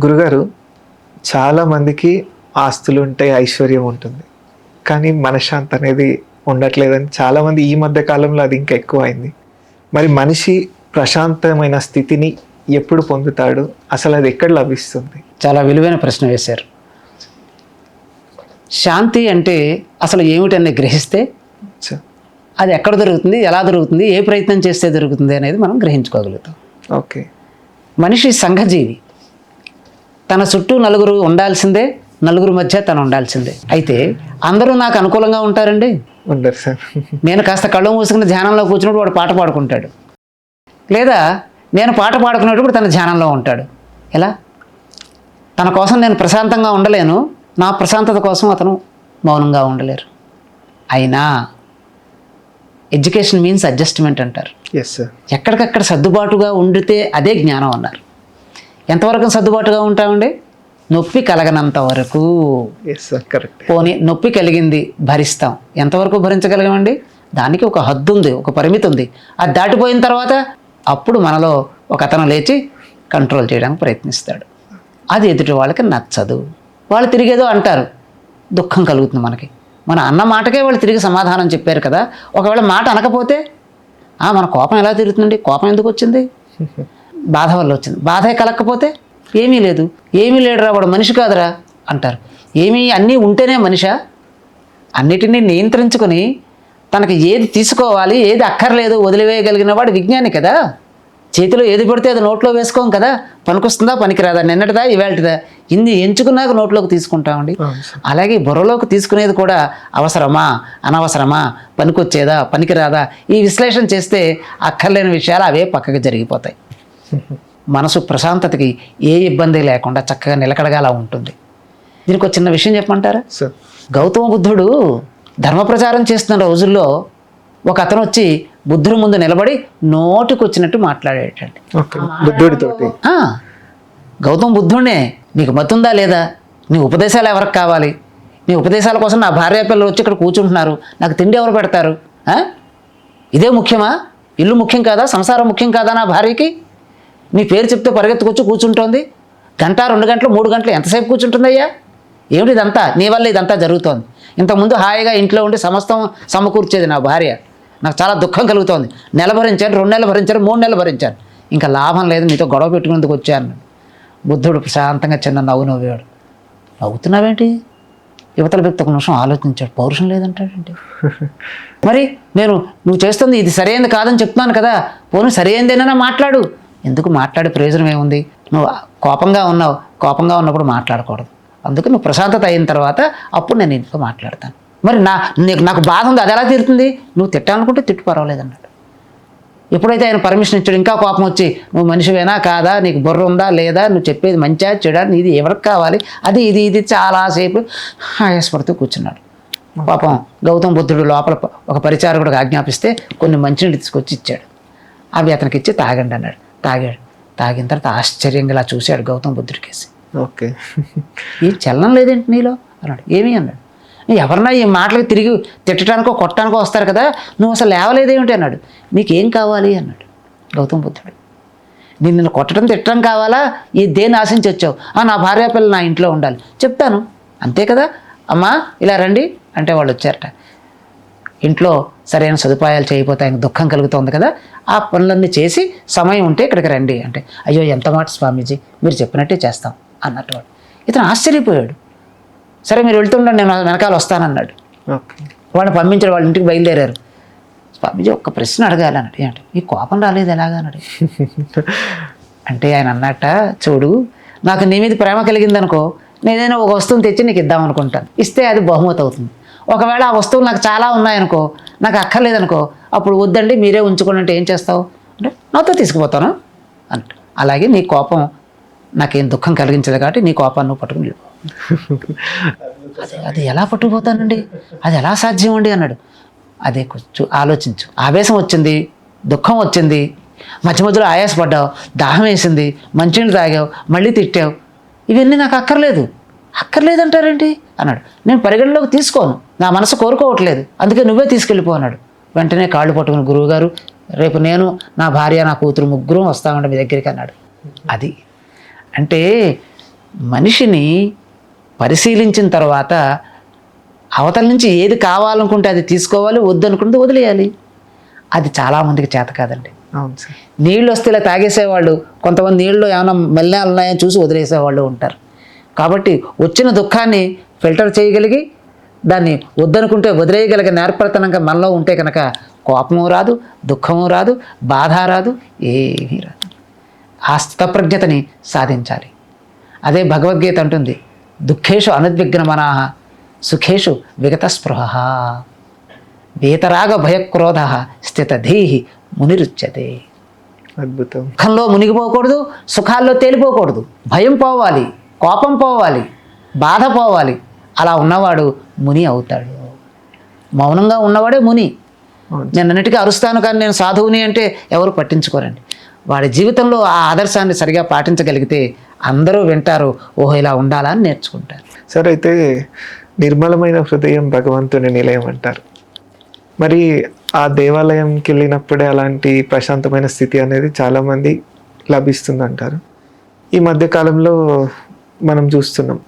గురుగారు చాలా మందికి ఆస్తులు ఉంటాయి ఐశ్వర్యం ఉంటుంది. కానీ మనశ్శాంతి అనేది ఉండట్లేదని చాలా మంది ఈ మధ్య కాలంలో అది ఇంకా ఎక్కువ అయింది. మరి మనిషి ప్రశాంతమైన స్థితిని ఎప్పుడు పొందుతాడు? అసలు అది ఎక్కడ లభిస్తుంది? చాలా విలువైన ప్రశ్న వేశారు. శాంతి అంటే అసలు ఏమిటని గ్రహిస్తే అది ఎక్కడ దొరుకుతుంది ఎలా దొరుకుతుంది ఏ ప్రయత్నం చేస్తే దొరుకుతుంది అనేది మనం గ్రహించుకోగలుగుతాం. ఓకే. మనిషి సంఘజీవి తన చుట్టూ నలుగురు ఉండాల్సిందే నలుగురు మధ్య తను ఉండాల్సిందే. అయితే అందరూ నాకు అనుకూలంగా ఉంటారండి? ఉండరు సార్. నేను కాస్త కళ్ళు మూసుకుని ధ్యానంలో కూర్చున్నప్పుడు వాడు పాట పాడుకుంటాడు. లేదా నేను పాట పాడుకునేటప్పుడు తన ధ్యానంలో ఉంటాడు. ఎలా? తన కోసం నేను ప్రశాంతంగా ఉండలేను. నా ప్రశాంతత కోసం అతను మౌనంగా ఉండలేరు. అయినా ఎడ్యుకేషన్ మీన్స్ అడ్జస్ట్మెంట్ అంటారు. ఎస్ సార్ ఎక్కడికక్కడ సర్దుబాటుగా ఉండితే అదే జ్ఞానం అన్నారు. ఎంతవరకు సర్దుబాటుగా ఉంటామండి? నొప్పి కలగనంత వరకు. పోనీ నొప్పి కలిగింది భరిస్తాం. ఎంతవరకు భరించగలగమండి? దానికి ఒక హద్దు ఉంది ఒక పరిమితి ఉంది. అది దాటిపోయిన తర్వాత అప్పుడు మనలో ఒక అతను లేచి కంట్రోల్ చేయడానికి ప్రయత్నిస్తాడు. అది ఎదుటి వాళ్ళకి నచ్చదు. వాళ్ళు తిరిగేదో అంటారు. దుఃఖం కలుగుతుంది మనకి. మన అన్న మాటకే వాళ్ళు తిరిగి సమాధానం చెప్పారు కదా. ఒకవేళ మాట అనకపోతే "ఆ, మన కోపం ఎలా తిరుగుతుందండి కోపం ఎందుకు వచ్చింది? బాధ వల్ల వచ్చింది. బాధే కలగకపోతే ఏమీ లేదు. ఏమీ లేడురా వాడు మనిషి కాదురా అంటారు. ఏమీ అన్నీ ఉంటేనే మనిషా. అన్నిటినీ నియంత్రించుకొని తనకి ఏది తీసుకోవాలి ఏది అక్కర్లేదు వదిలివేయగలిగిన వాడు విజ్ఞాని కదా. చేతిలో ఏది పడితే అది నోట్లో వేసుకోం కదా. పనికొస్తుందా పనికిరాదా? నిన్నటిదా ఇవాళటిదా ఇన్ని ఎంచుకున్నాక నోట్లోకి తీసుకుంటామండి అలాగే బుర్రలోకి తీసుకునేది కూడా అవసరమా అనవసరమా? పనికొచ్చేదా పనికిరాదా? ఈ విశ్లేషణ చేస్తే అక్కర్లేని విషయాలు అవే పక్కకి జరిగిపోతాయి. మనసు ప్రశాంతతకి ఏ ఇబ్బంది లేకుండా చక్కగా నిలకడగా అలా ఉంటుంది. దీనికి ఒక చిన్న విషయం చెప్పమంటారా? సార్. గౌతమ బుద్ధుడు ధర్మ ప్రచారం చేస్తున్న రోజుల్లో ఒక అతను వచ్చి బుద్ధుడి ముందు నిలబడి నోటికి వచ్చినట్టు మాట్లాడేటండి. ఆ, గౌతమ బుద్ధుడినే నీకు మతుందా లేదా? నీ ఉపదేశాలు ఎవరికి కావాలి? నీ ఉపదేశాల కోసం నా భార్య పిల్లలు వచ్చి ఇక్కడ కూర్చుంటున్నారు. నాకు తిండి ఎవరు పెడతారు? ఇదే ముఖ్యమా? ఇల్లు ముఖ్యం కాదా? సంసారం ముఖ్యం కాదా నా భార్యకి? నీ పేరు చెప్తే పరిగెత్తుకొచ్చి కూర్చుంటోంది? గంట రెండు గంటలు మూడు గంటలు ఎంతసేపు కూర్చుంటుందయ్యా? ఏమిటి ఇదంతా? నీ వల్ల ఇదంతా జరుగుతోంది. ఇంతకుముందు హాయిగా ఇంట్లో ఉండి సమస్తం సమకూర్చేది నా భార్య. నాకు చాలా దుఃఖం కలుగుతోంది. నెల భరించాను రెండు నెలలు భరించాను మూడు నెలలు భరించాను ఇంకా లాభం లేదు నీతో గొడవ పెట్టుకునేందుకు వచ్చాను. బుద్ధుడు ప్రశాంతంగా చిన్న నవ్వు నవ్వాడు. నవ్వుతున్నావేంటి? యువతల వ్యక్తి ఒక నిమిషం ఆలోచించాడు. పౌరుషం లేదంటాడేంటి మరి నేను నువ్వు చేస్తుంది ఇది సరైనది కాదని చెప్తున్నాను కదా. పోనీ సరైనదేనా మాట్లాడు. ఎందుకు మాట్లాడే ప్రయోజనం ఏముంది? నువ్వు కోపంగా ఉన్నావు కోపంగా ఉన్నప్పుడు మాట్లాడకూడదు. అందుకు నువ్వు ప్రశాంతత అయిన తర్వాత అప్పుడు నేను ఇంట్లో మాట్లాడతాను. మరి నా నీకు నాకు బాధ ఉంది అది ఎలా తీరుతుంది? నువ్వు తిట్టాలనుకుంటే తిట్టు పర్వాలేదు అన్నాడు. ఎప్పుడైతే ఆయన పర్మిషన్ ఇచ్చాడు ఇంకా కోపం వచ్చి నువ్వు మనిషివేనా? కాదా? నీకు బుర్ర ఉందా? లేదా? నువ్వు చెప్పేది మంచిగా చెడా? నీది ఎవరికి కావాలి? అది ఇది ఇది చాలాసేపు ఆయాసపడుతూ కూర్చున్నాడు. పాపం గౌతమ బుద్ధుడు లోపల ఒక పరిచారకుడికి ఆజ్ఞాపిస్తే కొన్ని మంచినీళ్ళు తీసుకొచ్చి ఇచ్చాడు. అవి అతనికి ఇచ్చి తాగండి అన్నాడు. తాగాడు. తాగిన తర్వాత ఆశ్చర్యంగా ఇలా చూశాడు గౌతమ బుద్ధుడికేసి ఓకే. ఏం చలనం లేదేంటి నీలో? అన్నాడు. ఏమీ అన్నాడు. ఎవరన్నా ఈ మాటలకు తిరిగి తిట్టడానికో కొట్టడానికో వస్తారు కదా నువ్వు అసలు లేవలేదేమిటి అన్నాడు. నీకేం కావాలి అన్నాడు గౌతమ బుద్ధుడు. నేను నిన్ను కొట్టడం తిట్టడం కావాలా? ఈ దేన్ని ఆశించి వచ్చావు? "ఆ, నా భార్య పిల్లలు నా ఇంట్లో ఉండాలి. చెప్తాను. అంతే కదా? అమ్మా ఇలా రండి. అంటే వాళ్ళు వచ్చారట. ఇంట్లో సరైన సదుపాయాలు చేయకపోతే ఆయనకు దుఃఖం కలుగుతోంది కదా ఆ పనులన్నీ చేసి సమయం ఉంటే ఇక్కడికి రండి అంటే అయ్యో ఎంత మాట స్వామీజీ మీరు చెప్పినట్టే చేస్తాం అన్నట్టు వాడు. ఇతను ఆశ్చర్యపోయాడు. సరే మీరు వెళ్తుండండి నేను వెనకాల వస్తానన్నాడు. ఓకే. వాడిని పంపించాడు వాళ్ళ ఇంటికి బయలుదేరారు. స్వామీజీ ఒక్క ప్రశ్న అడగాలి అన్నాడు ఏంటి ఈ కోపం రాలేదు ఎలాగా? అన్నాడు. అంటే ఆయన అన్నట్ట చూడు నాకు నీ మీద ప్రేమ కలిగిందనుకో నేనైనా ఒక వస్తువుని తెచ్చి నీకు ఇద్దాం అనుకుంటాను. ఇస్తే అది బహుమతి అవుతుంది. ఒకవేళ ఆ వస్తువులు నాకు చాలా ఉన్నాయనుకో నాకు అక్కర్లేదనుకో అప్పుడు వద్దండి మీరే ఉంచుకోండి అంటే ఏం చేస్తావు? అంటే నాతో తీసుకుపోతాను? అంట అలాగే నీ కోపం నాకేం దుఃఖం కలిగించదు కాబట్టి నీ కోపాన్ని నువ్వు పట్టుకుని అది అది ఎలా పట్టుకుపోతానండి? అది ఎలా సాధ్యం అండి అన్నాడు. అదే కొంచెం ఆలోచించు. ఆవేశం వచ్చింది దుఃఖం వచ్చింది మధ్య మధ్యలో ఆయాసపడ్డావు దాహం వేసింది మంచినీళ్ళు తాగావు మళ్ళీ తిట్టావు. ఇవన్నీ నాకు అక్కర్లేదు. అక్కర్లేదంటారేంటి? అన్నాడు. నేను పరిగణలోకి తీసుకోను. నా మనసు కోరుకోవట్లేదు. అందుకే నువ్వే తీసుకెళ్ళిపో అన్నాడు. వెంటనే కాళ్ళు పట్టుకుని గురువుగారు రేపు నేను నా భార్య నా కూతురు ముగ్గురు వస్తామంటే మీ దగ్గరికి అన్నాడు. అది అంటే మనిషిని పరిశీలించిన తర్వాత అవతల నుంచి ఏది కావాలనుకుంటే అది తీసుకోవాలి వద్దనుకుంటే వదిలేయాలి. అది చాలామందికి చేత కాదండి. నీళ్ళు వస్తే ఇలా తాగేసేవాళ్ళు కొంతమంది నీళ్ళు ఏమైనా మలినాలు ఉన్నాయని చూసి వదిలేసేవాళ్ళు ఉంటారు. కాబట్టి వచ్చిన దుఃఖాన్ని ఫిల్టర్ చేయగలిగి దాన్ని వద్దనుకుంటే వదిలేయగలిగే నేర్పరతనంగా మనలో ఉంటే కనుక కోపము రాదు దుఃఖము రాదు బాధ రాదు ఏమీ రాదు. ఆ స్థితప్రజ్ఞతని సాధించాలి. అదే భగవద్గీత అంటుంది దుఃఖేషు అనుద్విగ్నమనాహ సుఖేషు విగత స్పృహ వీతరాగ భయక్రోధ స్థితధీహి మునిరుచ్యతే. అద్భుతం. దుఃఖంలో మునిగిపోకూడదు సుఖాల్లో తేలిపోకూడదు భయం పోవాలి. కోపం పోవాలి బాధ పోవాలి. అలా ఉన్నవాడు ముని అవుతాడు. మౌనంగా ఉన్నవాడే ముని. నేను అన్నిటికీ అరుస్తాను కానీ నేను సాధువుని అంటే ఎవరు పట్టించుకోరండి. వాడి జీవితంలో ఆ ఆదర్శాన్ని సరిగా పాటించగలిగితే అందరూ వింటారు ఓహో ఇలా ఉండాలా అని నేర్చుకుంటారు. సార్ అయితే నిర్మలమైన హృదయం భగవంతుని నిలయం అంటారు. మరి ఆ దేవాలయంకి వెళ్ళినప్పుడే అలాంటి ప్రశాంతమైన స్థితి అనేది చాలామంది లభిస్తుంది అంటారు ఈ మధ్య కాలంలో మనం చూస్తున్నాం.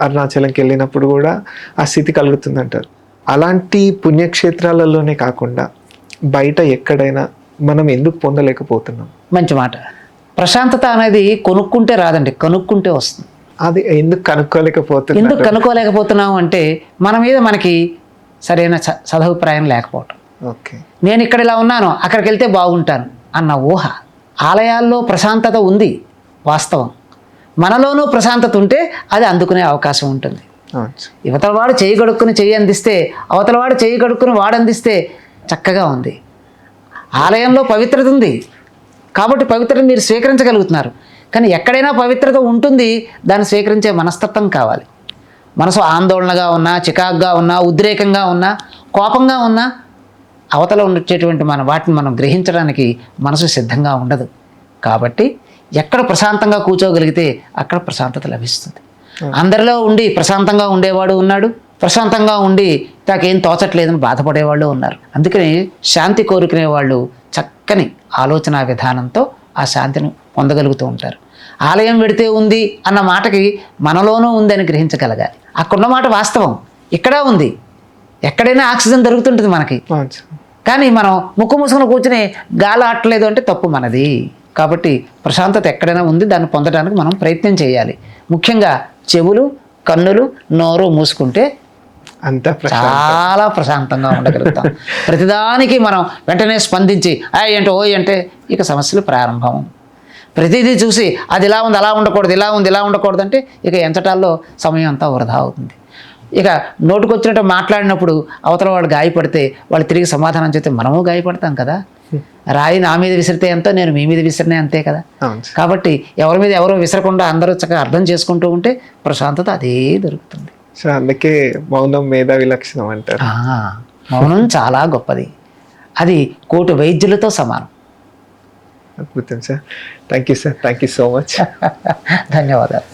అరుణాచలంకి వెళ్ళినప్పుడు కూడా ఆ స్థితి కలుగుతుంది అంటారు అలాంటి పుణ్యక్షేత్రాలలోనే కాకుండా బయట ఎక్కడైనా మనం ఎందుకు పొందలేకపోతున్నాం? మంచి మాట. ప్రశాంతత అనేది కొనుక్కుంటే రాదండి కనుక్కుంటే వస్తుంది. అది ఎందుకు కనుక్కోలేకపోతున్నాం? ఎందుకు కనుక్కోలేకపోతున్నాం అంటే మన మీద మనకి సరైన సదభిప్రాయం లేకపోవటం. ఓకే. నేను ఇక్కడ ఇలా ఉన్నాను అక్కడికి వెళ్తే బాగుంటాను అన్న ఊహ ఆలయాల్లో ప్రశాంతత ఉంది వాస్తవం. మనలోనూ ప్రశాంతత ఉంటే అది అందుకునే అవకాశం ఉంటుంది. యువతల వాడు చేయి కడుక్కుని చెయ్యి అందిస్తే అవతల వాడు చేయి కడుక్కుని వాడు అందిస్తే చక్కగా ఉంది. ఆలయంలో పవిత్రత ఉంది. కాబట్టి పవిత్రత మీరు స్వీకరించగలుగుతున్నారు. కానీ ఎక్కడైనా పవిత్రత ఉంటుంది దాన్ని స్వీకరించే మనస్తత్వం కావాలి. మనసు ఆందోళనగా ఉన్నా చికాకుగా ఉన్నా ఉద్రేకంగా ఉన్నా కోపంగా ఉన్నా అవతల ఉండేటువంటి మన వాటిని మనం గ్రహించడానికి మనసు సిద్ధంగా ఉండదు. కాబట్టి ఎక్కడ ప్రశాంతంగా కూర్చోగలిగితే అక్కడ ప్రశాంతత లభిస్తుంది. అందరిలో ఉండి ప్రశాంతంగా ఉండేవాడు ఉన్నాడు. ప్రశాంతంగా ఉండి నాకేం తోచట్లేదని బాధపడేవాళ్ళు ఉన్నారు. అందుకని శాంతి కోరుకునే వాళ్ళు చక్కని ఆలోచన విధానంతో ఆ శాంతిని పొందగలుగుతూ ఉంటారు. ఆలయం వెడితే ఉంది అన్న మాటకి మనలోనూ ఉందని గ్రహించగలగాలి. అక్కడున్న మాట వాస్తవం. ఇక్కడ ఉంది. ఎక్కడైనా ఆక్సిజన్ దొరుకుతుంటుంది మనకి. కానీ మనం ముక్కు మూసుకుని కూర్చుని గాలి ఆటలేదు అంటే తప్పు మనది. కాబట్టి ప్రశాంతత ఎక్కడైనా ఉంది దాన్ని పొందడానికి మనం ప్రయత్నం చేయాలి. ముఖ్యంగా చెవులు కన్నులు నోరు మూసుకుంటే అంత చాలా ప్రశాంతంగా ఉండగలుగుతాం. ప్రతిదానికి మనం వెంటనే స్పందించి ఆ ఏంటో ఓ అంటే ఇక సమస్యలు ప్రారంభం. ప్రతిదీ చూసి అది ఇలా ఉంది అలా ఉండకూడదు ఇలా ఉంది ఇలా ఉండకూడదు అంటే ఇక ఎంచటాల్లో సమయం అంతా వృధా అవుతుంది. ఇక నోటుకొచ్చినట్టు మాట్లాడినప్పుడు అవతల వాడు గాయపడితే వాళ్ళు తిరిగి సమాధానం చెప్తే మనము గాయపడతాం కదా. రాయి నా మీద విసిరితే ఎంతో నేను మీ మీద విసిరినే అంతే కదా. కాబట్టి ఎవరి మీద ఎవరో విసరకుండా అందరూ చక్కగా అర్థం చేసుకుంటూ ఉంటే ప్రశాంతత అదే దొరుకుతుంది. సో అందుకే మౌనం మేధావి లక్షణం అంటారు. మౌనం చాలా గొప్పది. అది కోటి వైద్యులతో సమానం. అద్భుతం sir. Thank you sir thank you so much ధన్యవాదాలు.